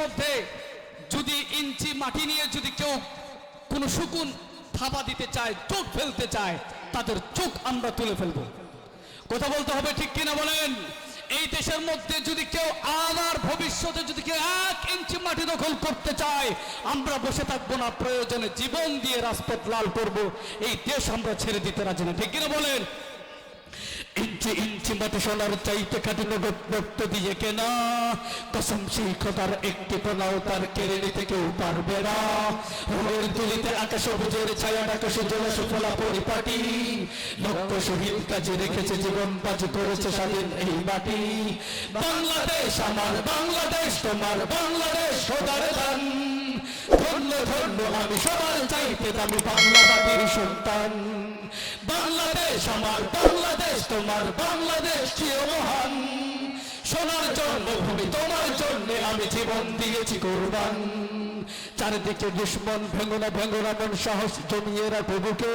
মধ্যে যদি ইঞ্চি মাটি নিয়ে যদি কেউ কোনো শুকুন থাবা দিতে চায়, চোখ ফেলতে চায়, তাদের চোখ আমরা তুলে ফেলব। কথা বলতে হবে ঠিক কিনা বলেন? এই দেশের মধ্যে যদি কেউ আবার ভবিষ্যতে যদি কেউ এক ইঞ্চি মাটি দখল করতে চায়, আমরা বসে থাকব না, প্রয়োজনে জীবন দিয়ে রাজপথ লাল করব। এই দেশ আমরা ছেড়ে দিতে রাজি না, ঠিক কিনা বলেন? ইঞ্চি ইঞ্চি মাটি সোনার চাইতে কাটিনো রক্ত দিয়ে কেনা। কসম সেই খোদার একটি কোনাও তার কেড়ে নিতে কেউ পারবে না। রোমের তুলিতে আকাশ সবুজের ছায়া, আকাশে জলে সুফলা পরিপাটি। লক্ষ শহীদ কাজে রেখেছে জীবন বাজি করেছে স্বাধীন এই মাটি। বাংলাদেশ আমার, বাংলাদেশ তোমার, বাংলাদেশ দান ধন্য ধন্য আমি সবার চাইতে সন্তান বাংলাদেশ আমার, বাংলাদেশ তোমার, বাংলাদেশ চির মহান। সোনার জন্মভূমি তোমার জন্যে আমি জীবন দিয়েছি কোরবান। চারিদিকে দুশ্মন ভেঙ্গনা ভেঙ্গনা মন সাহস জমিয়ে রাখো বুকে।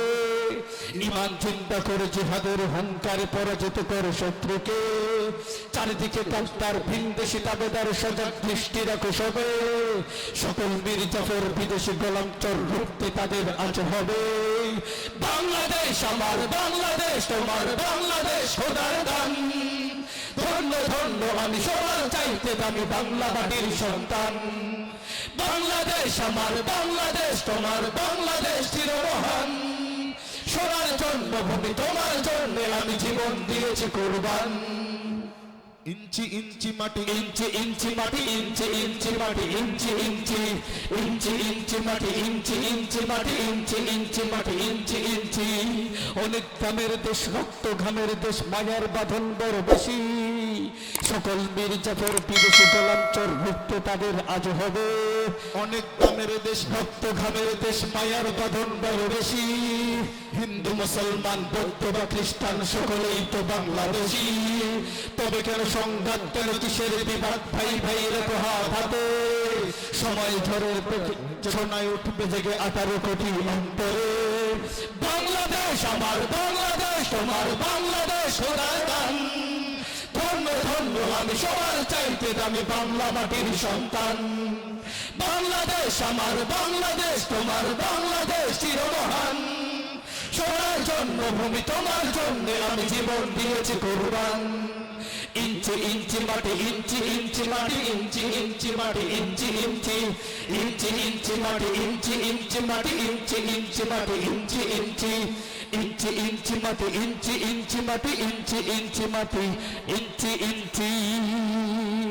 ইমান চিন্তা করে, জিহাদের হংকারে পরাজিত করে শত্রুকে। চারিদিকে কাস্তার ভিনদেশি তাবেদার সজাগ দৃষ্টি রাখো সবে। সকল বীর জাফর বিদেশি গোলাঞ্চর রুখতে তাদের আজ হবে। বাংলাদেশ আমার, বাংলাদেশ তোমার, বাংলাদেশ খোদার দান। ধন্য ধন্য, আমি সবার চাইতে দামি বাংলা মাটির সন্তান। বাংলাদেশ আমার, বাংলাদেশ তোমার, বাংলাদেশ চিরমহান। সোনার জন্মভূমি তোমার জন্য আমি জীবন দিয়েছি কোরবান। ইঞ্চি ইঞ্চি মাটি। ইঞ্চি ইঞ্চি মাটি ইঞ্চি ইঞ্চি মাটি ইঞ্চি ইঞ্চি ইঞ্চি ইঞ্চি মাটি ইঞ্চি ইঞ্চি মাটি ইঞ্চি ইঞ্চি মাটি ইঞ্চি ইঞ্চি। অনেক কামের দেশ রক্ত ঘামের দেশ মায়ার বাঁধন বড় বেশি। সকল বীর জাফর বিদেশি গোলাঞ্চর মুক্ত তাদের আজ হবে। অনেক দামের দেশ রক্ত ঘামের দেশ, মায়ার বাঁধন বড় বেশি। হিন্দু, মুসলমান, বৌদ্ধ বা খ্রিস্টান সকলেই তো বাংলাদেশি। তবে কেন সংঘাত, কেন কিসের বিভাগ ভাই ভাই রেখো হাত। সময় ধরে সোনায় উঠবে জেগে আঠারো কোটি অন্তরে। বাংলাদেশ আমার, বাংলাদেশ তোমার, বাংলাদেশ আমি সবার চাইতে দামি বাংলা মাটির সন্তান। বাংলাদেশ আমার, বাংলাদেশ তোমার, বাংলাদেশ চিরমহান। সোনার জন্মভূমি তোমার জন্য আমি জীবন দিয়েছি কোরবান। ইঞ্চি ইঞ্চি মাটি ইঞ্চি ইঞ্চি মাটি ইঞ্চি ইঞ্চি মাটি ইঞ্চি ইঞ্চি ইঞ্চি ইঞ্চি মাটি ইঞ্চি ইঞ্চি মাটি ইঞ্চি ইঞ্চি মাটি ইঞ্চি ইঞ্চি ইঞ্চি ইঞ্চি মাটি ইঞ্চি ইঞ্চি মাটি ইঞ্চি ইঞ্চি মাটি ইঞ্চি ইঞ্চি